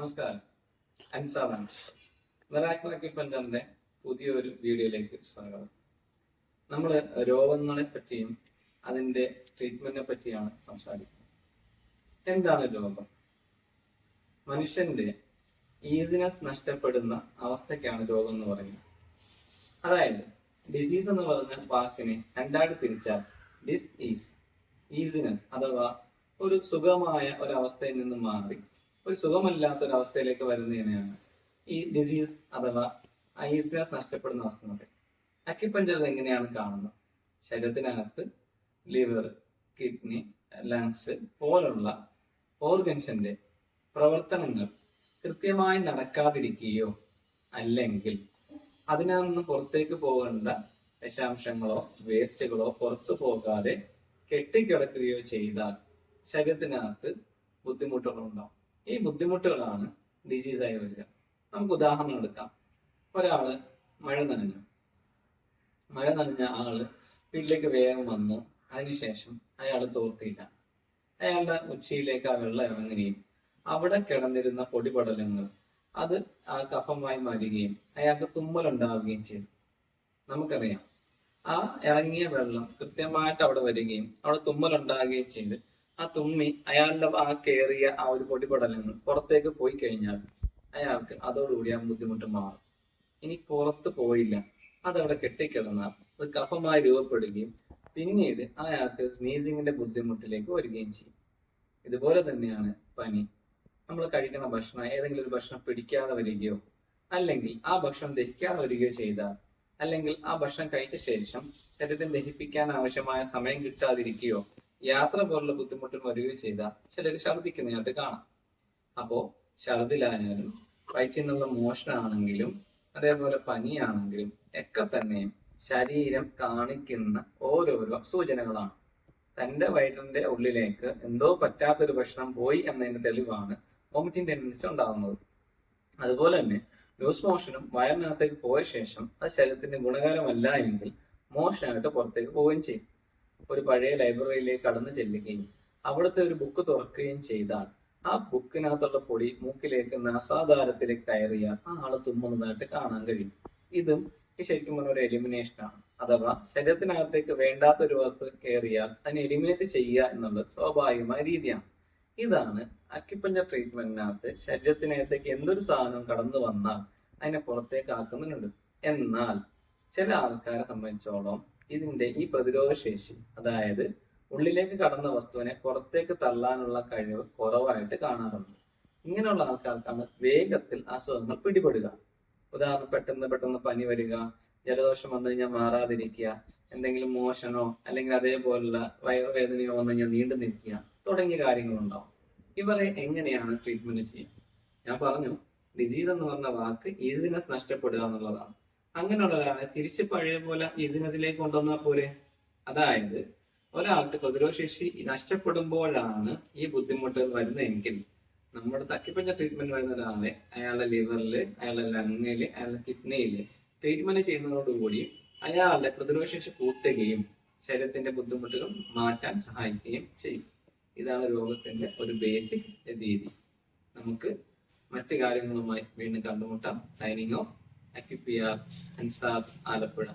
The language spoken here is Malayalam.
അൻസാറാണ് വെറാക്കുലർ അക്യുപഞ്ചറിന്റെ പുതിയൊരു വീഡിയോയിലേക്ക് സ്വാഗതം. നമ്മൾ രോഗങ്ങളെ പറ്റിയും അതിന്റെ ട്രീറ്റ്മെന്റിനെ പറ്റിയാണ് സംസാരിക്കുന്നത്. എന്താണ് രോഗം? മനുഷ്യന്റെ ഈസിനസ് നഷ്ടപ്പെടുന്ന അവസ്ഥയ്ക്കാണ് രോഗം എന്ന് പറയുന്നത്. അതായത് ഡിസീസ് എന്ന് പറഞ്ഞ വാക്കിനെ രണ്ടായിട്ട് തിരിച്ചാൽ ഡിസ് ഈസ് ഈസിനെസ് അഥവാ ഒരു സുഖമായ ഒരവസ്ഥയിൽ നിന്നും മാറി ഒരു സുഖമല്ലാത്ത ഒരു അവസ്ഥയിലേക്ക് വരുന്നതിനെയാണ് ഈ ഡിസീസ് അഥവാ ഐസ്നസ് നഷ്ടപ്പെടുന്ന അവസ്ഥ എന്ന് പറയും അക്യുപഞ്ചർ എങ്ങനെയാണ് കാണുന്നത്? ശരീരത്തിനകത്ത് ലിവർ കിഡ്നി ലങ്സ് പോലുള്ള ഓർഗൻസിന്റെ പ്രവർത്തനങ്ങൾ കൃത്യമായി നടക്കാതിരിക്കുകയോ അല്ലെങ്കിൽ അതിനകത്ത് പുറത്തേക്ക് പോകേണ്ട വിഷാംശങ്ങളോ വേസ്റ്റുകളോ പുറത്തു പോകാതെ കെട്ടിക്കിടക്കുകയോ ചെയ്താൽ ശരീരത്തിനകത്ത് ബുദ്ധിമുട്ടുകൾ ഉണ്ടാവും ഈ ബുദ്ധിമുട്ടുകളാണ് ഡിസീസ് ആയി വരിക. നമുക്ക് ഉദാഹരണം എടുക്കാം. ഒരാൾ മഴ നനഞ്ഞു. മഴ നനഞ്ഞ ആൾ വീട്ടിലേക്ക് വേഗം വന്നു. അതിനുശേഷം അയാൾ തോർത്തിയില്ല. അയാളുടെ ഉച്ചയിലേക്ക് ആ വെള്ളം ഇറങ്ങുകയും അവിടെ കിടന്നിരുന്ന പൊടിപടലങ്ങൾ അത് ആ കഫമായി മാറുകയും അയാൾക്ക് തുമ്മലുണ്ടാവുകയും ചെയ്തു. നമുക്കറിയാം. ആ ഇറങ്ങിയ വെള്ളം കൃത്യമായിട്ട് അവിടെ വരികയും അവിടെ തുമ്മലുണ്ടാകുകയും ചെയ്ത് ആ തുമ്മി അയാളുടെ ആ കയറിയ ആ ഒരു പൊടിപടലങ്ങൾ പുറത്തേക്ക് പോയി കഴിഞ്ഞാൽ അയാൾക്ക് അതോടുകൂടി ആ ബുദ്ധിമുട്ട് മാറും. ഇനി പുറത്ത് പോയില്ല. അതവിടെ കെട്ടിക്കിടന്നാൽ അത് കഫമായി രൂപപ്പെടുകയും പിന്നീട് അയാൾക്ക് സ്നീസിങ്ങിന്റെ ബുദ്ധിമുട്ടിലേക്ക് വരികയും ചെയ്യും. ഇതുപോലെ തന്നെയാണ് പനി. നമ്മൾ കഴിക്കുന്ന ഭക്ഷണം ഏതെങ്കിലും ഒരു ഭക്ഷണം പിടിക്കാതെ വരികയോ അല്ലെങ്കിൽ ആ ഭക്ഷണം ദഹിക്കാതെ വരികയോ ചെയ്താൽ അല്ലെങ്കിൽ ആ ഭക്ഷണം കഴിച്ച ശേഷം ശരീരത്തിന് ദഹിപ്പിക്കാൻ ആവശ്യമായ സമയം കിട്ടാതിരിക്കുകയോ യാത്ര പോലുള്ള ബുദ്ധിമുട്ടുകൾ വരികയോ ചെയ്താൽ ചിലർ ഛർദിക്കുന്നതായിട്ട് കാണാം. അപ്പോ ഛർദിലായാലും വയറ്റിൽ നിന്നുള്ള മോഷണമാണെങ്കിലും അതേപോലെ പനിയാണെങ്കിലും ഒക്കെ തന്നെയും ശരീരം കാണിക്കുന്ന ഓരോരോ സൂചനകളാണ്. തന്റെ വയറ്റിന്റെ ഉള്ളിലേക്ക് എന്തോ പറ്റാത്തൊരു ഭക്ഷണം പോയി എന്നതിന്റെ തെളിവാണ് വോമിറ്റിംഗ് ടെൻഡൻസി ഉണ്ടാകുന്നത്. അതുപോലെ തന്നെ ലൂസ് മോഷനും വയറിനകത്തേക്ക് പോയ ശേഷം അത് ശരീരത്തിന്റെ ഗുണകരമല്ല എങ്കിൽ മോഷനായിട്ട് പുറത്തേക്ക് പോവുകയും ചെയ്യും. ഒരു പഴയ ലൈബ്രറിയിലേക്ക് കടന്നു ചെല്ലുകയും അവിടുത്തെ ഒരു ബുക്ക് തുറക്കുകയും ചെയ്താൽ ആ ബുക്കിനകത്തുള്ള പൊടി മൂക്കിലേക്ക് നാസാധാരത്തിലേക്ക് കയറിയ ആ ആൾ തുമ്മുന്നതായിട്ട് കാണാൻ കഴിയും. ഇതും ശരിക്കും പറഞ്ഞ ഒരു എലിമിനേഷൻ ആണ്. അഥവാ ശരീരത്തിനകത്തേക്ക് വേണ്ടാത്ത ഒരു വസ്തു കയറിയാൽ അതിനെ എലിമിനേറ്റ് ചെയ്യുക എന്നുള്ളത് സ്വാഭാവികമായ രീതിയാണ്. ഇതാണ് അക്യുപഞ്ചർ ട്രീറ്റ്മെന്റിനകത്ത് ശരീരത്തിനകത്തേക്ക് എന്തൊരു സാധനം കടന്നു വന്നാൽ അതിനെ പുറത്തേക്ക് ആക്കുന്നുണ്ട് എന്നാൽ ചില ആൾക്കാരെ സംബന്ധിച്ചോളം ഇതിന്റെ ഈ പ്രതിരോധ ശേഷി അതായത് ഉള്ളിലേക്ക് കടന്ന വസ്തുവിനെ പുറത്തേക്ക് തള്ളാനുള്ള കഴിവ് കുറവായിട്ട് കാണാറുണ്ട്. ഇങ്ങനെയുള്ള ആൾക്കാർക്കാണ് വേഗത്തിൽ അസുഖങ്ങൾ പിടിപെടുക. ഉദാഹരണം പെട്ടെന്ന് പെട്ടെന്ന് പനി വരിക ജലദോഷം വന്നു കഴിഞ്ഞാൽ മാറാതിരിക്കുക എന്തെങ്കിലും മോശനോ അല്ലെങ്കിൽ അതേപോലുള്ള വയറുവേദനയോ വന്നു കഴിഞ്ഞാൽ നീണ്ടു നിൽക്കുക തുടങ്ങിയ കാര്യങ്ങളുണ്ടാവും. ഇവരെ എങ്ങനെയാണ് ട്രീറ്റ്മെന്റ് ചെയ്യുക? ഞാൻ പറഞ്ഞു ഡിസീസ് എന്ന് പറഞ്ഞ വാക്ക് ഈസിനെസ് നഷ്ടപ്പെടുക എന്നുള്ളതാണ്. അങ്ങനെയുള്ള ഒരാളെ തിരിച്ച് പഴയ പോലെ ബിസിനസ്സിലേക്ക് കൊണ്ടുവന്ന പോലെ അതായത് ഒരാൾക്ക് പ്രതിരോധശേഷി നഷ്ടപ്പെടുമ്പോഴാണ് ഈ ബുദ്ധിമുട്ട് വരുന്നതെങ്കിൽ നമ്മുടെ തക്കിപ്പഞ്ഞ ട്രീറ്റ്മെന്റ് വരുന്ന ഒരാളെ അയാളുടെ ലിവറിൽ അയാളുടെ ലങ്ങിൽ അയാളുടെ കിഡ്നിയിൽ ട്രീറ്റ്മെന്റ് ചെയ്യുന്നതോടുകൂടി അയാളുടെ പ്രതിരോധശേഷി കൂട്ടുകയും ശരീരത്തിന്റെ ബുദ്ധിമുട്ടുകൾ മാറ്റാൻ സഹായിക്കുകയും ചെയ്യും. ഇതാണ് രോഗത്തിന്റെ ഒരു ബേസിക് രീതി. നമുക്ക് മറ്റു കാര്യങ്ങളുമായി വീണ്ടും കണ്ടുമുട്ടാം. Signing off Acupia, and Saab, Alapura.